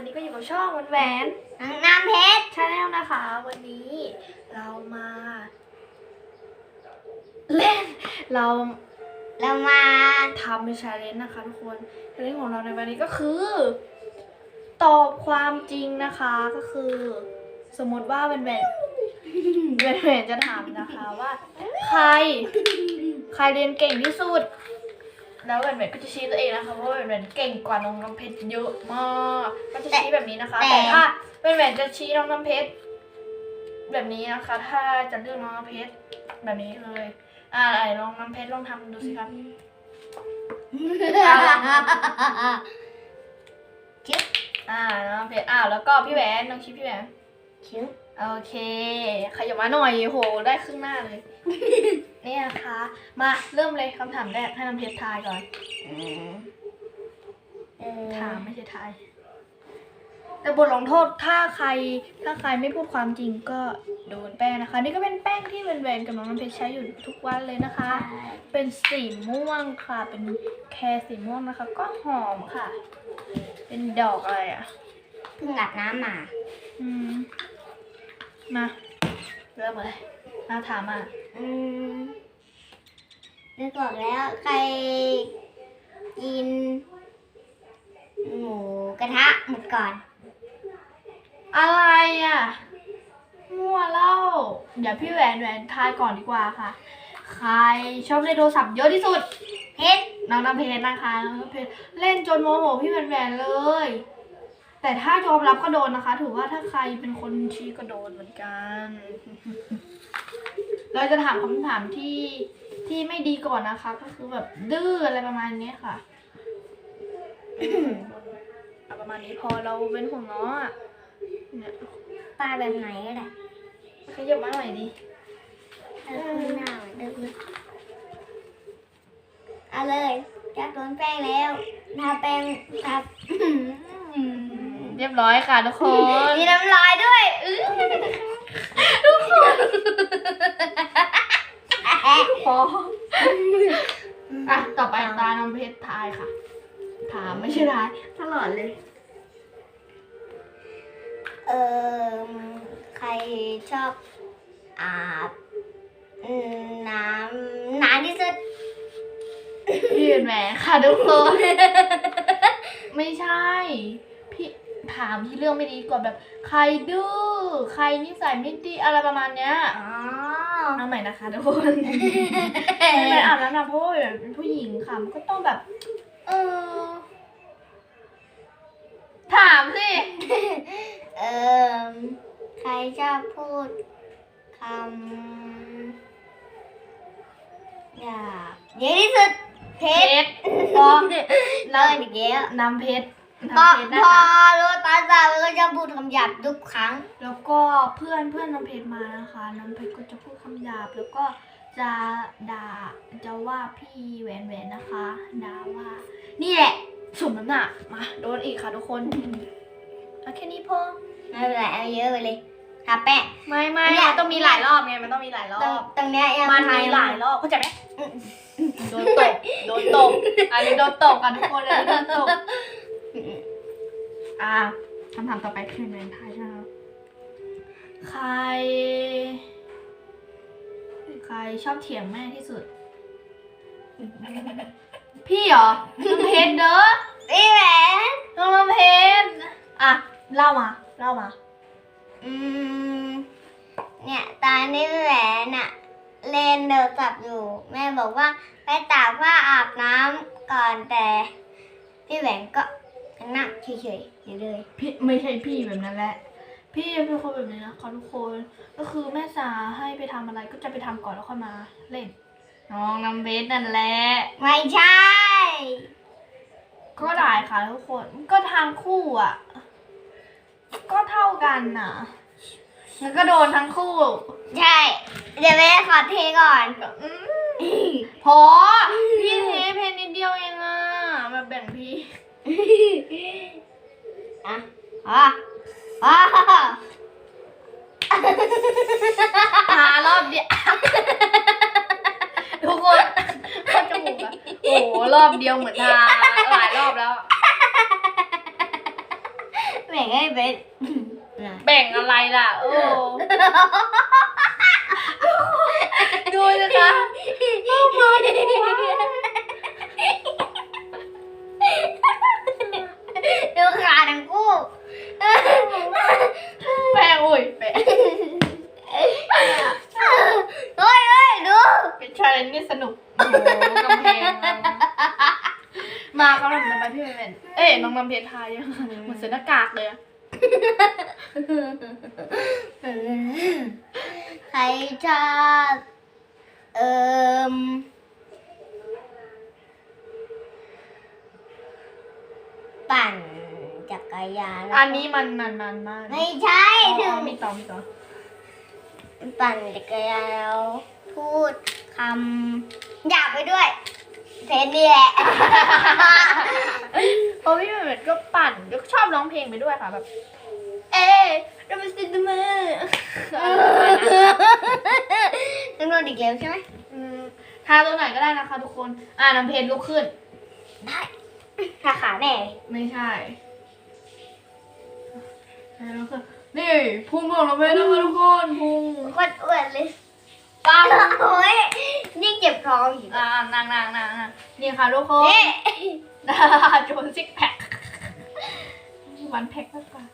วันนี้ก็อยู่กับช่องวันแหวนน้ำเพชรชาแนลนะคะ วันนี้เรามา เล่นเราเรามาทำชาเลนจ์นะคะทุกคนชาเลนจ์ของเราในวันนี้ก็คือ ตอบความจริงนะคะก็คือ สมมติว่าเป็นแหวนเป็นแหวนจะถามนะคะว่า ใคร ใครเรียนเก่งที่สุด แล้วแหวนแหวนก็จะชี้ตัวเองนะคะเพราะว่าแหวนแหวนเก่งกว่าน้องน้ำเพชรเยอะมากก็จะชี้แบบนี้นะคะ แต่ถ้าเป็นแหวนจะชี้น้องน้ำเพชรแบบนี้นะคะ ถ้าจะเลือกน้องน้ำเพชรแบบนี้เลยอ่าไหนลองน้ำเพชรลองทำดูสิครับคิ้วอ่าน้องน้ำเพชรอ้าวแล้วก็พี่แหวนน้องชี้พี่แหวนคิ้วโอเคขยับมาหน่อยโหได้ครึ่งหน้าเลย นี่นะคะ มาเริ่มเลยคำถามแรกให้น้ำเพชรทายก่อนเออถามไม่ใช่ทาย แต่บทลงโทษถ้าใครถ้าใครไม่พูดความจริงก็โดนแป้งนะคะ นี่ก็เป็นแป้งที่แหวนๆกับน้องน้ำเพชรใช้อยู่ทุกวันเลยนะคะ เป็นสีม่วงค่ะ เป็นแคร์สีม่วงนะคะ ก็หอมค่ะ เป็นดอกอะไรอะ เพิ่งอาบน้ำมาอืม มา เริ่มเลยมาถามอะ อืมนึกออกแล้วใครกิน หมูกระทะหมดก่อน อะไรอะ มั่วเล่า เดี๋ยวพี่แหวนแหวนทายก่อนดีกว่าค่ะ ใครชอบเล่นโทรศัพท์เยอะที่สุด เพชรน้องน้ำเพชรนะคะน้องน้ำเพชรเล่นจนโมโหพี่แหวนแหวนเลย แต่ถ้ายอมรับก็โดนนะคะ ถือว่าถ้าใครเป็นคนชี้ก็โดนเหมือนกัน เราจะถามคำถามที่ที่ไม่ดีก่อนนะคะ ก็คือแบบดื้ออะไรประมาณนี้ค่ะเอาประมาณนี้พอเราเป็นห่วงน้องอะเนี่ยปลาแบบไหนก็ได้ขยับมาหน่อยดิเออหน้าเหมือนเดิมเลยเอาเลยจะโดนแป้งแล้วทาแป้งทาเรียบร้อยค่ะทุกคน มีน้ำลายด้วย อื้อ พออะ ต่อไปตาน้องเพชรทายค่ะ ถามไม่ใช่ทาย ตลอดเลย เออใครชอบอาบอืมน้ำนานที่สุดพี่เป็นแหวนค่ะทุกคน ไม่ใช่พี่ ถามที่เรื่องไม่ดีกว่าแบบ ใครดื้อใครนิสัยไม่ดีอะไรประมาณเนี้ยอ๋อเอาใหม่นะคะทุกคนไม่เป็นอาบน้ำนะเพราะว่าแบบเป็นผู้หญิงค่ะมันก็ต้องแบบ เออ ถามสิเออใครชอบพูดคำอยากเยอะที่สุดเพเพชรชร พอ เลิกอีกแล้ว น้ำเพชร พอน้ำเพชรนะพอคะโรตาซามันก็จะพูดคำหยาบทุกครั้ง แล้วก็เพื่อนเพื่อนน้ำเพชรมานะคะ น้ำเพชรก็จะพูดคำหยาบ แล้วก็จะด่าจะว่าพี่แหวนแหวนนะคะด่าว่า นี่แหละสมน้ำหนักมาโดนอีกค่ะทุกคนเอาแค่นี้พอไม่เป็นไรเอาเยอะไปเลยทาแป้งไม่ไม่เนี่ย มันต้องมีหลายรอบไงมันต้องมีหลายรอตรงบตรงเนี้ยยังมันทามียหลายรอบเข้าใจไหมโดนตบโดนตบอันนี้โดนตบกันทุกคนอันนี้โดนตบ อ่าคำถามต่อไปคือแมนทายใช่ไหมครับใคร ใครชอบเถียงแม่ที่สุด พี่เหรอน้องเพชรเด้อพี่แหวนน้องน้ำเพชรอะเล่ามาเล่ามา อืม เนี่ยตอนนี้พี่แหวนอะเล่นโทรศัพท์อยู่ แม่บอกว่าไปตากผ้าอาบน้ำก่อนแต่ พี่แหวนก็ นั่งเฉยๆอยู่เลยพี่ไม่ใช่พี่แบบนั้นแหละ พี่เป็นคนแบบนี้นะคะทุกคน ก็คือแม่สาให้ไปทำอะไรก็จะไปทำก่อนแล้วค่อยมาเล่น น้องน้ำเบสนั่นแหละ ไม่ใช่ ก็ได้ค่ะทุกคน ก็ทางคู่อะ ก็เท่ากันน่ะแล้วก็โดนทั้งคู่ ใช่ เดี๋ยวแม่ขอเทก่อนอืมพอพี่เทเพนนิดเดียวเองอะแบบแบ่งพี่ อะอะอะหารอบเดียวทุกคนเข้าจมูกอะโอ้โหรอบเดียวเหมือนทาหลายรอบแล้ว แบ่งให้เป็นแบ่งอะไรล่ะ โอ้ดูนะคะเอามาดูว่า ดูขาทั้งคู่ แบ่งอุ้ยแบ่ง เฮ้ยเฮ้ยดู เป็นชาเลนจ์ที่สนุกโอ้โหกำแพงเรามากำลังจะไปพี่เวน เอ้ยน้องลำเพยนทายยังเหมือนเสือหน้ากากเลยอะใครชอบเอ่มปั่นจักรยานแล้วก็อันนี้มันมันมันมากไม่ใช่อ๋ถึองมีต่อมีต่อปั่นจักรยานแล้วพูดคำหยาบไปด้วย เพนนี่แหละ เพราะพี่เวนก็ปั่นก็ ชอบร้องเพลงไปด้วยค่ะแบบ เอ๊ะเราไปซินเดอร์มือต้องโดนอีกแล้วใช่ไหมอืมทาตัวไหนก็ได้นะคะ ทุกคน อ่าน้ำเพลลุกขึ้น ได้ขาขาแน่ไม่ใช่อ่าลุกขึ้นนี่พุงของน้ำเพลนะคะทุกคนพุงโคตรอ้วนเลยปังโอ้ยนี่เก็บท้องอยู่อ่านางนางนางนางนี่ค่ะทุกคน นี่โจนซิกแพค วันแพ็คมากกว่า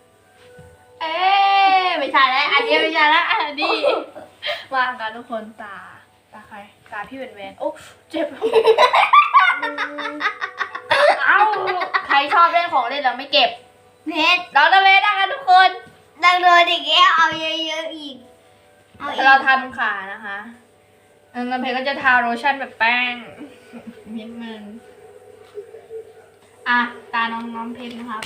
เอ๊ะไม่ใช่แล้ว อันนี้ไม่ใช่แล้ว อันนี้มากันทุกคนตา ตาใคร ตาพี่เวนแวนโอ้เจ็บ เอ้า ใครชอบเล่นของเล่นแล้วไม่เก็บเพชรเราจะเล่นนะคะทุกคนดังโดนอีกแล้วเอาเยอะๆอีกเอาอีก เราทำขานะคะน้ำเพชรก็จะทาโลชั่นแบบแป้งนิดนึงอะ ตาน้องน้องเพชรนะครับ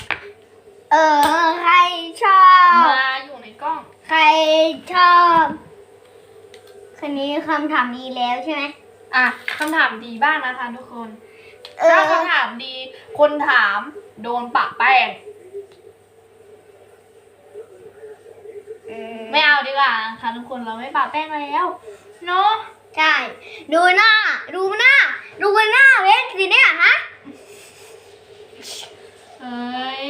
เออ ใครชอบ มาอยู่ในกล้อง ใครชอบคันนี้คำถามนี้แล้วใช่ไหม อะคำถามดีบ้างนะคะทุกคนเอถ้าอคำถามดี คนถามโดนปะแป้ง ไม่เอาดีกว่าค่ะทุกคนเราไม่ปะแป้งแล้วเนาะ ใช่ ดูหน้า ดูหน้า ดูหน้าเพชรสิเนี่ยฮะ เอ้ย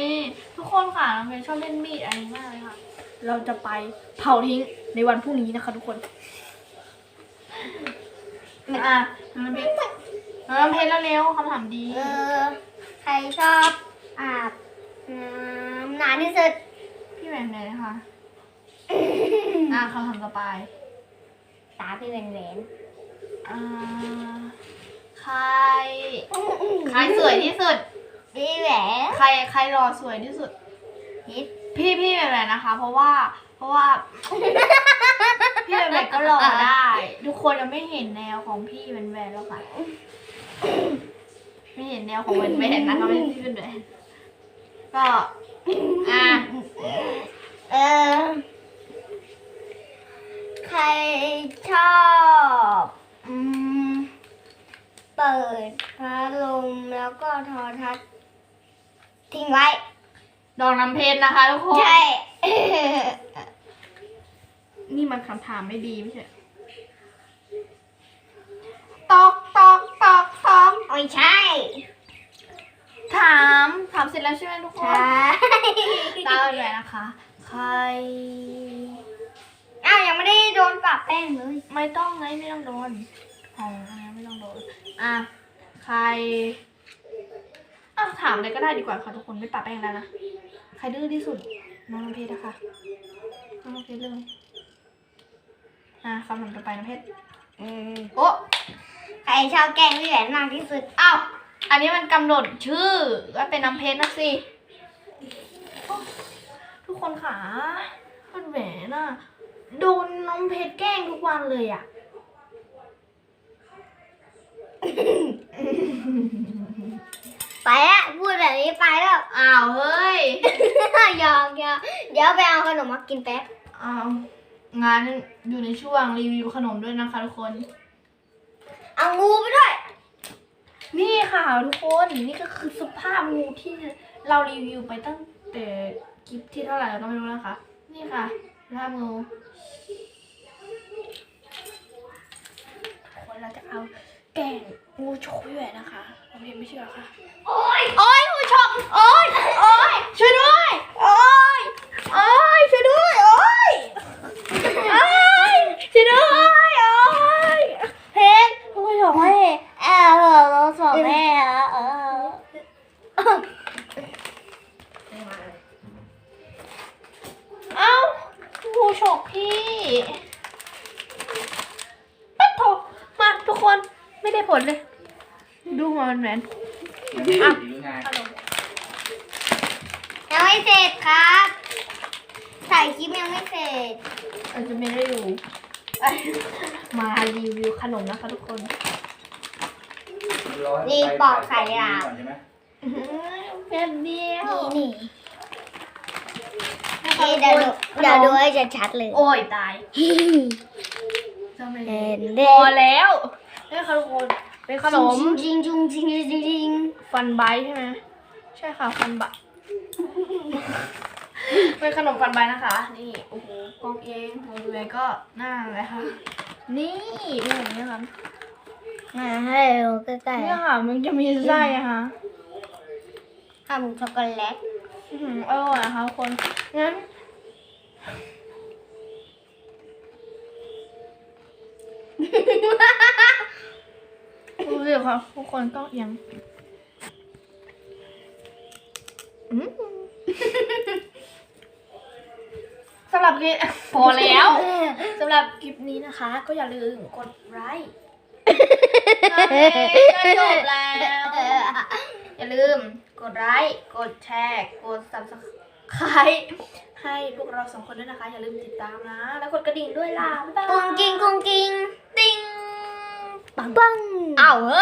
ทุก คนค่ะน้องเพชรชอบเล่นมีดอะไรมากเลยค่ะ เราจะไปเผาทิ้งในวันพรุ่งนี้นะคะทุกคนอะน้องเพชรน้องเพชรเร็วๆคำถามดีเออใครชอบอาบน้ำนานที่สุดพี่แหวนไหนนะคะอะคำถามต่อไปตาพี่เป็นแหวนอ่าใครใครสวยที่สุดพี่แหวนใครใครรอสวยที่สุด พิษ พี่พี่แบบไหนนะคะ เพราะว่า เพราะว่า พี่แบบไหนก็รอได้ ทุกคนยังไม่เห็นแนวของพี่แวนแวนแล้วค่ะไม่เห็นแนวของแวนแวนนะคะไม่ใช่พี่แวนแวนก็อะเออใครชอบอืมเปิดพัดลมแล้วก็โทอทัศน์ทิ้งไว้ ดอกน้ำเพชรนะคะทุกคน ใช่ นี่มันคำถามไม่ดีไม่ใช่ ตอกตอกตอกตอกไม่ใช่ ถาม ถามเสร็จแล้วใช่ไหมทุกคใช่นตามไปเลยนะคะ ใคร อ้าวยังไม่ได้โดนปรับแป้งเลย ไม่ต้องไงไม่ต้องโดนอ๋อไม่ต้องโดน อะ ใครอะถามเลยก็ได้ดีกว่าค่ะทุกคนไม่ปะแป้งแล้วนะ ใครดื้อที่สุดน้องน้ำเพชรนะคะน้องน้ำเพชรเลยอะคำถามต่อไปน้ำเพชรอืมโอ้ใครชอบแกล้งพี่แหวนมากที่สุดอ้าวอันนี้มันกำหนดชื่อว่าเป็นน้ำเพชรนะสิโอ้ทุกคนค่ะมันแหวนอะโดนน้องเพชรแกล้งทุกวันเลยอะ ไปละพูดแบบนี้ไปแล้วอ้าวเฮ้ยหยอกหยอกเดี๋ยวไปเอาขนมมากินแป๊บอ้าวงานอยู่ในช่วงรีวิวขนมด้วยนะคะทุกคน เอางูไปด้วย นี่ค่ะทุกคนนี่ก็คือสภาพงูที่เรารีวิวไปตั้งแต่คลิปที่เท่าไหร่เราก็ไม่รู้นะคะ นี่ค่ะสภาพงูทุกคนเราจะเอาแกงงูโชว์ด้วยนะคะ ผมยังไม่เชื่อค่ะ โอ้ยโอ้ยผู้ชมโอ้ยโอ้ยช่วยด้วย โอ้ยโอ้ยช่วยด้วย หัวมันแหวนยังไม่ได้หรือไงขนมยังไม่เสร็จครับ ถ่ายคลิปยังไม่เสร็จอาจจะไม่ได้ดูเอ้ยมารีวิวขนมนะคะทุกคน ร้อนนี่ไปปอกไข่ดาว ก่อนใช่ไหมแป๊บเดียวนี่นี่เดี๋ยวดูเดี๋ยวดูให้ชัดๆเลยโอ้ยตายจะไม่เห็นพเด้อแล้วนี่ค่ะทุกคน เป็นขนมจริงจริงจริงจริงจริงจริงฟันไบท์ใช่ไหมใช่ค่ะฟันไบท์เป็นขนมฟันไบท์นะคะ นี่โอ้โหกล้องเองมองดูเองก็หน้าเลยค่ะ นี่เป็นอย่างนี้ค่ะมาให้ดูใกล้เนี่ยค่ะ มันจะมีไส้อะค่ะๆทำช็อกโกแลตอื้อหืออร่อยนะคะทุกคนงั้น ดูสิค่ะทุกคนก็เอียังอืมสำหรับคลิปพอแล้วสำหรับคลิปนี้นะคะ ก็อย่าลืมกดไลค์ก็จบแล้ว อย่าลืมกดไลค์กดแชร์กด subscribe ให้พวกเราสองคนด้วยนะคะ อย่าลืมติดตามนะ แล้วกดกระดิ่งด้วยล่ะบ๊ายบายกุ้งกิ้งกุ้งกิ้งติ้ง ปังปังอ้าวเฮ้ย